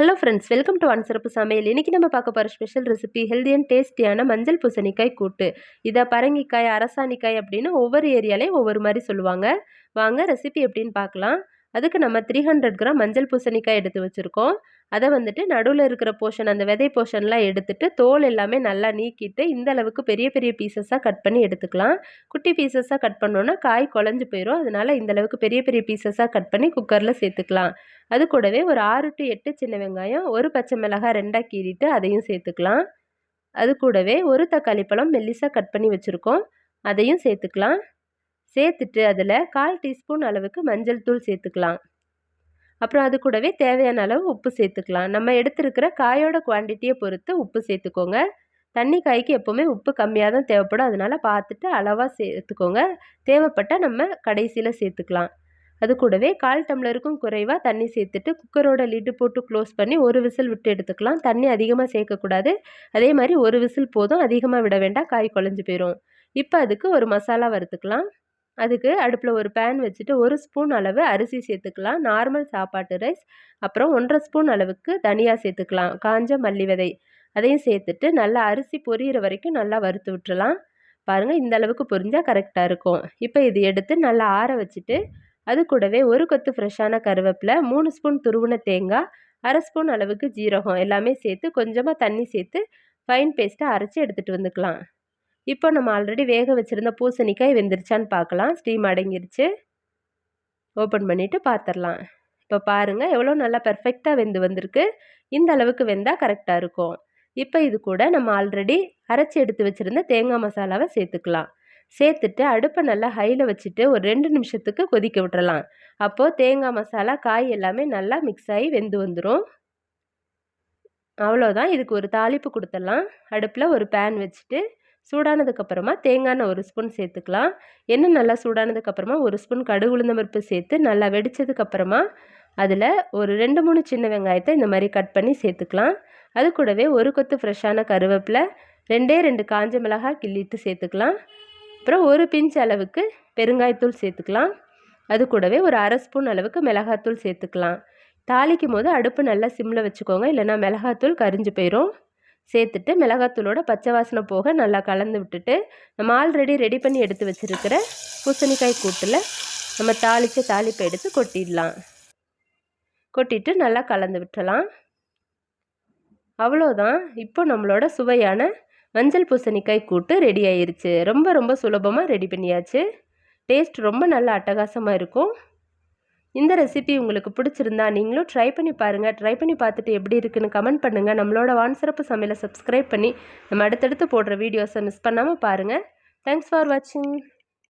Hello friends welcome to one சிறப்பு சமையல். இன்றைக்கி நம்ம பார்க்க போகிற ஸ்பெஷல் ரெசிபி ஹெல்தி அண்ட் டேஸ்டியான மஞ்சள் பூசணிக்காய் கூட்டு. இதை பரங்கிக்காய் அரசாணிக்காய் அப்படின்னு ஒவ்வொரு ஏரியாலையும் ஒவ்வொரு மாதிரி சொல்லுவாங்க. வாங்க ரெசிபி எப்படின்னு பார்க்கலாம். அதுக்கு நம்ம த்ரீ ஹண்ட்ரட் கிராம் மஞ்சள் பூசணிக்காய் எடுத்து வச்சுருக்கோம். அதை வந்துட்டு நடுவில் இருக்கிற போர்ஷன் அந்த விதை போர்ஷன்லாம் எடுத்துட்டு தோல் எல்லாமே நல்லா நீக்கிட்டு இந்த அளவுக்கு பெரிய பெரிய பீசஸாக கட் பண்ணி எடுத்துக்கலாம். குட்டி பீசஸாக கட் பண்ணோன்னா காய் குழஞ்சி போயிடும் அதனால் இந்த அளவுக்கு பெரிய பெரிய பீசஸாக கட் பண்ணி குக்கரில் சேர்த்துக்கலாம். அது கூடவே ஒரு ஆறு டு எட்டு சின்ன வெங்காயம் ஒரு பச்சை மிளகாய் ரெண்டாக கீறிட்டு அதையும் சேர்த்துக்கலாம். அது கூடவே ஒரு தக்காளி பழம் மெல்லிசாக கட் பண்ணி வச்சுருக்கோம். அதையும் சேர்த்துக்கலாம். சேர்த்துட்டு அதில் கால் டீஸ்பூன் அளவுக்கு மஞ்சள் தூள் சேர்த்துக்கலாம். அப்புறம் அது கூடவே தேவையான அளவு உப்பு சேர்த்துக்கலாம். நம்ம எடுத்துருக்கிற காயோட குவான்டிட்டியை பொறுத்து உப்பு சேர்த்துக்கோங்க. தண்ணி காய்க்கு எப்போவுமே உப்பு கம்மியாக தான் தேவைப்படும். அதனால் பார்த்துட்டு அளவாக சேர்த்துக்கோங்க. தேவைப்பட்டால் நம்ம கடைசியில் சேர்த்துக்கலாம். அது கூடவே கால் டம்ளருக்கும் குறைவாக தண்ணி சேர்த்துட்டு குக்கரோட லிட்டு போட்டு க்ளோஸ் பண்ணி ஒரு விசில் விட்டு எடுத்துக்கலாம். தண்ணி அதிகமாக சேர்க்கக்கூடாது. அதே மாதிரி ஒரு விசில் போதும். அதிகமாக விட வேண்டாம். காய் குழஞ்சி போயிடும் இப்போ அதுக்கு ஒரு மசாலா வறுத்துக்கலாம். அதுக்கு அடுப்பில் ஒரு பேன் வச்சுட்டு ஒரு ஸ்பூன் அளவு அரிசி சேர்த்துக்கலாம். நார்மல் சாப்பாட்டு ரைஸ் அப்புறம் ஒன்றரை ஸ்பூன் அளவுக்கு தனியாக சேர்த்துக்கலாம். காஞ்ச மல்லி விதை. அதையும் சேர்த்துட்டு நல்லா அரிசி பொரியிற வரைக்கும் நல்லா வறுத்து விட்டுலாம் பாருங்கள் இந்த அளவுக்கு பொரிஞ்சால் கரெக்டாக இருக்கும். இப்போ இது எடுத்து நல்லா ஆற வச்சுட்டு அது கூடவே ஒரு கொத்து ஃப்ரெஷ்ஷான கருவேப்பிலை மூணு ஸ்பூன் துருவின தேங்காய் அரை ஸ்பூன் அளவுக்கு ஜீரகம் எல்லாமே சேர்த்து கொஞ்சமாக தண்ணி சேர்த்து ஃபைன் பேஸ்ட்டாக அரைச்சி எடுத்துகிட்டு வந்துக்கலாம். இப்போ நம்ம ஆல்ரெடி வேக வச்சுருந்த பூசணிக்காய் வெந்துருச்சான்னு பார்க்கலாம். ஸ்டீம் அடங்கிருச்சு. ஓப்பன் பண்ணிவிட்டு பார்த்துடலாம். இப்போ பாருங்கள் எவ்வளோ நல்லா பெர்ஃபெக்டாக வெந்து வந்திருக்கு. இந்த அளவுக்கு வெந்தால் கரெக்டாக இருக்கும். இப்போ இது கூட நம்ம ஆல்ரெடி அரைச்சி எடுத்து வச்சுருந்த தேங்காய் மசாலாவை சேர்த்துக்கலாம். சேர்த்துட்டு அடுப்பை நல்லா ஹையில் வச்சுட்டு ஒரு ரெண்டு நிமிஷத்துக்கு கொதிக்க விட்டுறலாம். அப்போது தேங்காய் மசாலா காய் எல்லாமே நல்லா மிக்ஸ் ஆகி வெந்து வந்துடும் அவ்வளோதான் இதுக்கு ஒரு தாளிப்பு கொடுத்துடலாம். அடுப்பில் ஒரு பேன் வச்சுட்டு சூடானதுக்கப்புறமா தேங்காய் ஒரு ஸ்பூன் சேர்த்துக்கலாம். எண்ணெய் நல்லா சூடானதுக்கப்புறமா ஒரு ஸ்பூன் கடுகு உளுந்தம்பருப்பு சேர்த்து நல்லா வெடித்ததுக்கப்புறமா அதில் ஒரு ரெண்டு மூணு சின்ன வெங்காயத்தை இந்த மாதிரி கட் பண்ணி சேர்த்துக்கலாம். அது கூடவே ஒரு கொத்து ஃப்ரெஷ்ஷான கருவேப்பிலை ரெண்டே ரெண்டு காஞ்ச மிளகாய் கிள்ளிட்டு சேர்த்துக்கலாம். அப்புறம் ஒரு பிஞ்ச் அளவுக்கு பெருங்காயத்தூள் சேர்த்துக்கலாம். அது கூடவே ஒரு அரை ஸ்பூன் அளவுக்கு மிளகாத்தூள் சேர்த்துக்கலாம். தாளிக்கும் போது அடுப்பு நல்லா சிம்மில் வச்சுக்கோங்க இல்லைனா மிளகாத்தூள் கரிஞ்சு போயிடும் சேர்த்துட்டு மிளகாத்தூளோட பச்சை வாசனை போக நல்லா கலந்து விட்டுட்டு நம்ம ஆல்ரெடி ரெடி பண்ணி எடுத்து வச்சுருக்கிற பூசணிக்காய் கூட்டில் நம்ம தாளித்த தாளிப்பை எடுத்து கொட்டிடலாம். கொட்டிட்டு நல்லா கலந்து விட்டலாம் அவ்வளோதான் இப்போ நம்மளோட சுவையான மஞ்சள் பூசணிக்காய் கூட்டு ரெடி ஆயிருச்சு. ரொம்ப ரொம்ப சுலபமாக ரெடி பண்ணியாச்சு. டேஸ்ட் ரொம்ப நல்லா அட்டகாசமாக இருக்கும். இந்த ரெசிபி உங்களுக்கு பிடிச்சிருந்தா நீங்களும் ட்ரை பண்ணி பாருங்கள் ட்ரை பண்ணி பார்த்துட்டு எப்படி இருக்குன்னு கமெண்ட் பண்ணுங்கள் நம்மளோட வான் சிறப்பு சமையலை சப்ஸ்கிரைப் பண்ணி நம்ம அடுத்தடுத்து போடுற வீடியோஸை மிஸ் பண்ணாமல் பாருங்கள் தேங்க்ஸ் ஃபார் வாட்சிங்